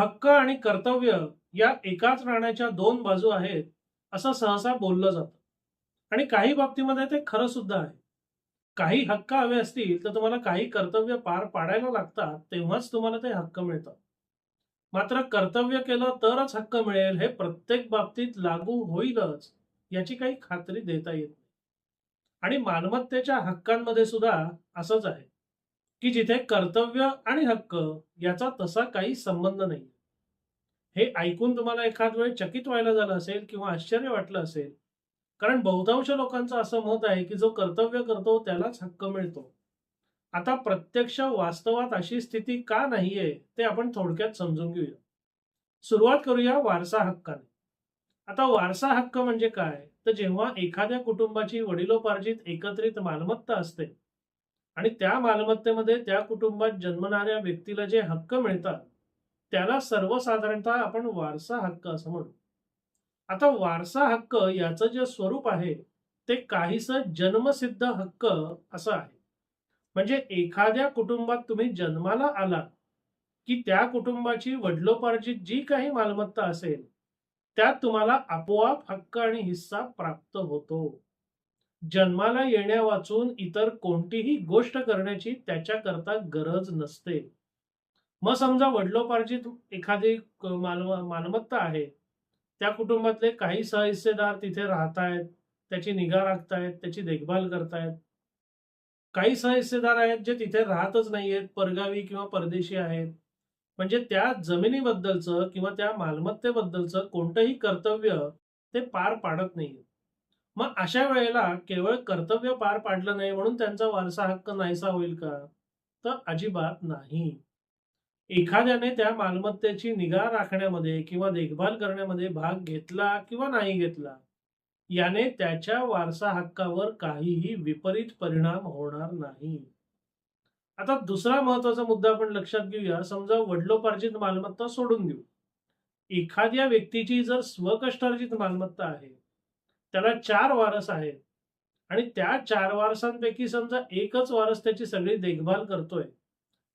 हक्क आणि कर्तव्य या एकाच नाण्याच्या दोन बाजू आहेत असं सहसा बोललं जातं. आणि काही बाबतीमध्ये ते खरं सुद्धा आहे. काही हक्क हवे असतील तर तुम्हाला काही कर्तव्य पार पाडायला लागतात तेव्हाच तुम्हाला ते हक्क मिळतात. मात्र कर्तव्य केलं तरच हक्क मिळेल हे प्रत्येक बाबतीत लागू होईलच याची काही खात्री देता येत नाही. आणि मालमत्तेच्या हक्कांमध्ये सुद्धा असंच आहे. की जिथे कर्तव्य आणि हक्क याचा तसा काही संबंध नाही. हे ऐकून तुम्हाला एखाद वेळ चकित व्हायला झालं असेल किंवा आश्चर्य वाटलं असेल कारण बहुतांश लोकांचं असं मत आहे की जो कर्तव्य करतो त्यालाच हक्क मिळतो. आता प्रत्यक्ष वास्तवात अशी स्थिती का नाहीये ते आपण थोडक्यात समजून घेऊया. सुरुवात करूया वारसा हक्काने. आता वारसा हक्क म्हणजे काय? तर जेव्हा एखाद्या कुटुंबाची वडिलोपार्जित एकत्रित मालमत्ता असते आणि त्या मालमत्तेमध्ये त्या कुटुंबात जन्मणाऱ्या व्यक्तीला जे हक्क मिळतात त्याला सर्वसाधारणतः आपण वारसा हक्क असं म्हणू आता वारसा हक्क याचं जे स्वरूप आहे ते काहीस जन्मसिद्ध हक्क असं आहे. म्हणजे एखाद्या कुटुंबात तुम्ही जन्माला आला की त्या कुटुंबाची वडिलोपार्जित जी काही मालमत्ता असेल त्यात तुम्हाला आपोआप हक्क आणि हिस्सा प्राप्त होतो. जन्माला येण्या वाचून इतर कोणतीही गोष्ट करण्याची त्याच्याकरता गरज नसते. मग समजा वडिलोपार्जित एखादी मालमत्ता आहे. त्या कुटुंबातले काही सहहिस्सेदार तिथे राहतायत त्याची निगा राखतायत त्याची देखभाल करतायत. काही सहहिस्सेदार आहेत जे तिथे राहतच नाहीयेत परगावी किंवा परदेशी आहेत. म्हणजे त्या जमिनीबद्दलचं किंवा त्या मालमत्तेबद्दलचं कोणतंही कर्तव्य ते पार पाडत नाहीये मग अशा वेळेला केवळ कर्तव्य पार पाडलं नाही म्हणून त्यांचा वारसा हक्क नाहीसा होईल का? तर अजिबात नाही. एखाद्याने त्या मालमत्तेची निगा राखण्यामध्ये किंवा देखभाल करण्यामध्ये भाग घेतला किंवा नाही घेतला याने त्याच्या वारसा हक्कावर काहीही विपरीत परिणाम होणार नाही. आता दुसरा महत्त्वाचा मुद्दा आपण लक्षात घेऊया. समजा वडिलोपार्जित मालमत्ता सोडून देऊ. एखाद्या व्यक्तीची जर स्वकष्टार्जित मालमत्ता आहे त्याला चार वारस आहेत. आणि त्या चार वारसांपैकी समजा एकच वारस त्याची सगळी देखभाल करतोय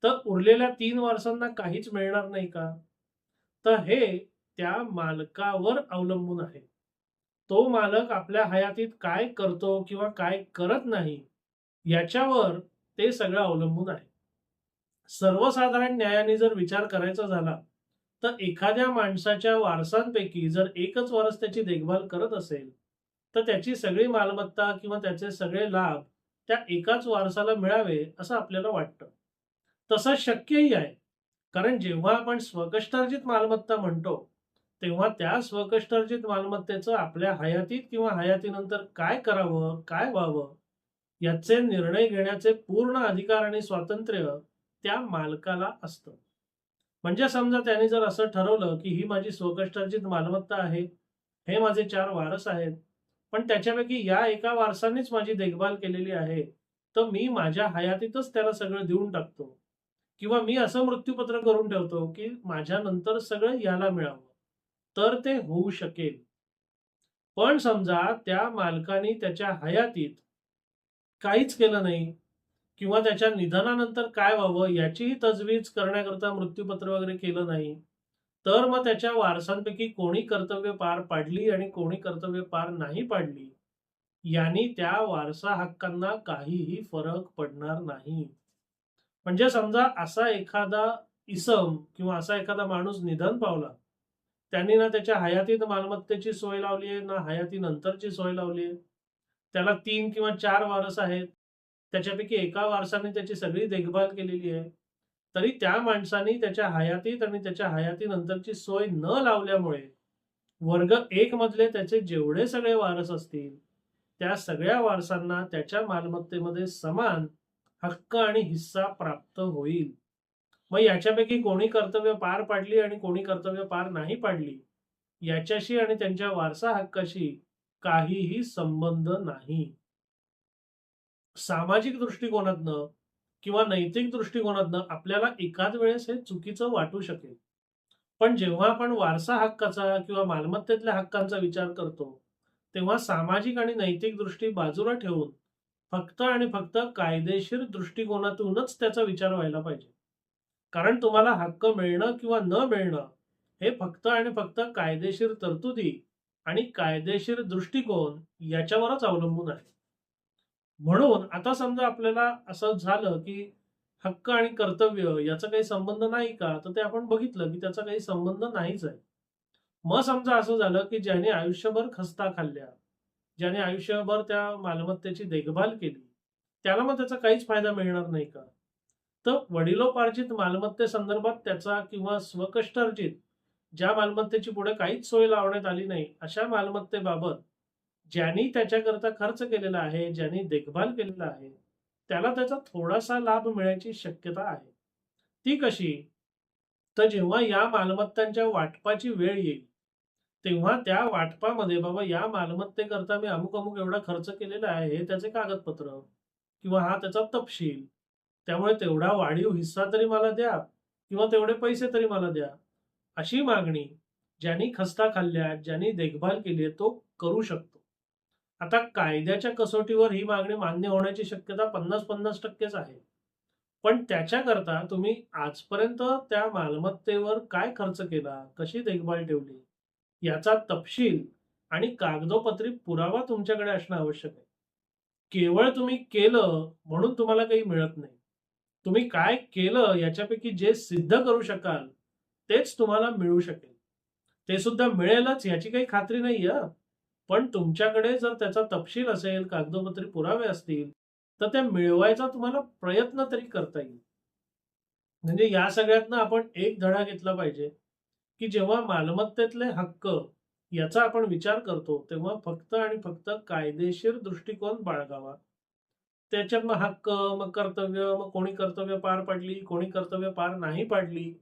तर उरलेल्या तीन वारसांना काहीच मिळणार नाही का? तर हे त्या मालकावर अवलंबून आहे. तो मालक आपल्या हयातीत काय करतो किंवा काय करत नाही याच्यावर ते सगळं अवलंबून आहे. सर्वसाधारण न्यायाने जर विचार करायचा झाला तर एखाद्या माणसाच्या वारसांपैकी जर एकच वारस त्याची देखभाल करत असेल तर त्याची सगळी मालमत्ता किंवा त्याचे सगळे लाभ त्या एकाच वारसाला मिळावे असं आपल्याला वाटतं. तसं शक्यही आहे. कारण जेव्हा आपण स्वकष्टार्जित मालमत्ता म्हणतो तेव्हा त्या स्वकष्टार्जित मालमत्तेचं आपल्या हयातीत किंवा हयातीनंतर काय करावं काय व्हावं याचे निर्णय घेण्याचे पूर्ण अधिकार आणि स्वातंत्र्य त्या मालकाला असतं. म्हणजे समजा त्याने जर असं ठरवलं की ही माझी स्वकष्टार्जित मालमत्ता आहे हे माझे चार वारस आहेत पण त्याच्यापैकी या एका वारसानेच माझी देखभाल केलेली आहे तर मी माझ्या हयातीतच त्याला सगळं देऊन टाकतो. किंवा मी असं मृत्यूपत्र करून ठेवतो की माझ्या नंतर सगळं याला मिळावं. तर ते होऊ शकेल. पण समजा त्या मालकाने त्याच्या हयातीत काहीच केलं नाही किंवा त्याच्या निधनानंतर काय व्हावं याचीही तजवीज करण्याकरता मृत्यूपत्र वगैरे केलं नाही तर मग त्याच्या वारसांपैकी कोणी कर्तव्य पार पाडली आणि कोणी कर्तव्य पार नाही पाडली यांनी त्या वारसा हक्कांना काहीही फरक पडणार नाही. म्हणजे समजा असा एखादा इसम किंवा असा एखादा माणूस निधन पावला त्यांनी ना त्याच्या हयातीत मालमत्तेची सोय लावली आहे ना हयाती नंतरची सोय लावली आहे. त्याला तीन किंवा चार वारस आहेत त्याच्यापैकी एका वारसाने त्याची सगळी देखभाल केलेली आहे. तरी त्या माणसाने त्याच्या हयातीत आणि त्याच्या हयातीनंतरची सोय न लावल्यामुळे वर्ग एक मधले त्याचे जेवढे सगळे वारस असतील त्या सगळ्या वारसांना त्याच्या मालमत्तेमध्ये समान हक्क आणि हिस्सा प्राप्त होईल. मग याच्यापैकी कोणी कर्तव्य पार पाडली आणि कोणी कर्तव्य पार नाही पाडली याच्याशी आणि त्यांच्या वारसा हक्काशी काहीही संबंध नाही. सामाजिक दृष्टिकोनातनं किंवा नैतिक दृष्टिकोनातनं आपल्याला एकाच वेळेस हे चुकीचं वाटू शकेल. पण जेव्हा आपण वारसा हक्काचा किंवा मालमत्तेतल्या हक्कांचा विचार करतो तेव्हा सामाजिक आणि नैतिक दृष्टी बाजूला ठेवून फक्त आणि फक्त कायदेशीर दृष्टिकोनातूनच त्याचा विचार व्हायला पाहिजे. कारण तुम्हाला हक्क मिळणं किंवा न मिळणं हे फक्त आणि फक्त कायदेशीर तरतुदी आणि कायदेशीर दृष्टिकोन याच्यावरच अवलंबून आहे. म्हणून आता समजा आपल्याला असं झालं की हक्क आणि कर्तव्य याचा काही संबंध नाही का तर ते आपण बघितलं की त्याचा काही संबंध नाहीच आहे. मग समजा असं झालं की ज्याने आयुष्यभर खस्ता खाल्ल्या ज्याने आयुष्यभर त्या मालमत्तेची देखभाल केली त्याला मग त्याचा काहीच फायदा मिळणार नाही का? तर वडिलोपार्जित मालमत्तेसंदर्भात त्याचा किंवा स्वकष्टार्जित ज्या मालमत्तेची पुढे काहीच सोय लावण्यात आली नाही अशा मालमत्तेबाबत ज्यांनी त्याच्याकरता खर्च केलेला आहे ज्यांनी देखभाल केलेला आहे त्याला त्याचा थोडासा लाभ मिळायची शक्यता आहे. ती कशी? तर जेव्हा या मालमत्तांच्या वाटपाची वेळ येईल तेव्हा त्या वाटपामध्ये बाबा या मालमत्तेकरता मी अमुक अमुक एवढा खर्च केलेला आहे हे त्याचे कागदपत्र किंवा हा त्याचा तपशील त्यामुळे तेवढा वाढीव हिस्सा तरी मला द्या किंवा तेवढे पैसे तरी मला द्या अशी मागणी ज्यांनी खस्ता खाल्ल्या ज्यांनी देखभाल केली आहे तो करू शकतो. आता कायद्याच्या कसोटीवर ही मागणी मान्य होण्याची शक्यता पन्नास पन्नास टक्केच आहे. पण त्याच्याकरता तुम्ही आजपर्यंत त्या मालमत्तेवर काय खर्च केला? कशी देखभाल ठेवली? याचा तपशील आणि कागदोपत्री पुरावा तुमच्याकडे असणं आवश्यक आहे. केवळ तुम्ही केलं म्हणून तुम्हाला काही मिळत नाही. तुम्ही काय केलं याच्यापैकी जे सिद्ध करू शकाल तेच तुम्हाला मिळू शकेल. ते सुद्धा मिळेलच याची काही खात्री नाही पण तुमच्याकडे जर त्याचा तपशील असेल कागदोपत्री पुरावे असतील तर त्या मिळवायचा तुम्हाला प्रयत्न तरी करता येईल. म्हणजे या सगळ्यातनं आपण एक धडा घेतला पाहिजे की जेव्हा मालमत्तेतले हक्क याचा आपण विचार करतो तेव्हा फक्त आणि फक्त कायदेशीर दृष्टिकोन बाळगावा. त्याच्यात मग हक्क मग कर्तव्य मग कोणी कर्तव्य पार पाडली कोणी कर्तव्य पार नाही पाडली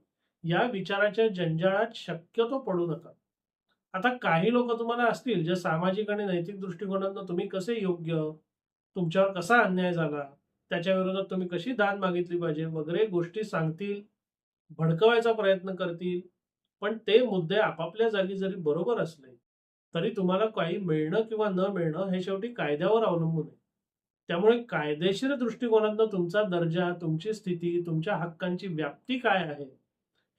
या विचाराच्या जंजाळात शक्यतो पडू नका. आता काही लोक तुम्हाला असतील जे सामाजिक आणि नैतिक दृष्टिकोनातून तुम्ही कसे योग्य तुमच्यावर कसा अन्याय झाला त्याच्या विरोधात तुम्ही कशी दान मागितली पाहिजे वगैरे गोष्टी सांगतील भडकवायचा प्रयत्न करतील पण ते मुद्दे आपापल्या जागी जरी बरोबर असले तरी तुम्हाला काही मिळणं किंवा न मिळणं हे शेवटी कायद्यावर अवलंबून आहे. त्यामुळे कायदेशीर दृष्टिकोनातनं तुमचा दर्जा तुमची स्थिती तुमच्या हक्कांची व्याप्ती काय आहे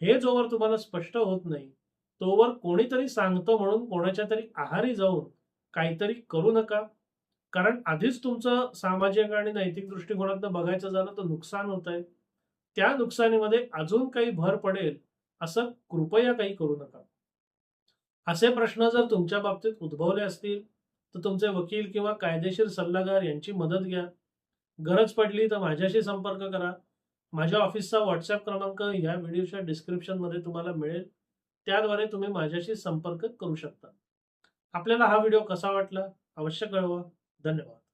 हे जोवर तुम्हाला स्पष्ट होत नाही. तोवर कोणीतरी सांगतो म्हणून कोणाच्या तरी आहारी जाऊन काहीतरी करू नका. कारण आधीच तुमचं सामाजिक आणि नैतिक दृष्टिकोनातनं बघायचं झालं तर नुकसान होत आहे त्या नुकसानीमध्ये अजून काही भर पडेल असं कृपया काही करू नका. असे प्रश्न जर तुमच्या बाबतीत उद्भवले असतील तर तुमचे वकील किंवा कायदेशीर सल्लागार यांची मदत घ्या. गरज पडली तर माझ्याशी संपर्क करा. माझ्या ऑफिसचा व्हॉट्सअप क्रमांक या व्हिडिओच्या डिस्क्रिप्शनमध्ये तुम्हाला मिळेल. त्याद्वारे तुम्ही माझ्याशी संपर्क करू शकता. आपल्याला हा व्हिडिओ कसा वाटला? अवश्य कळवा. धन्यवाद.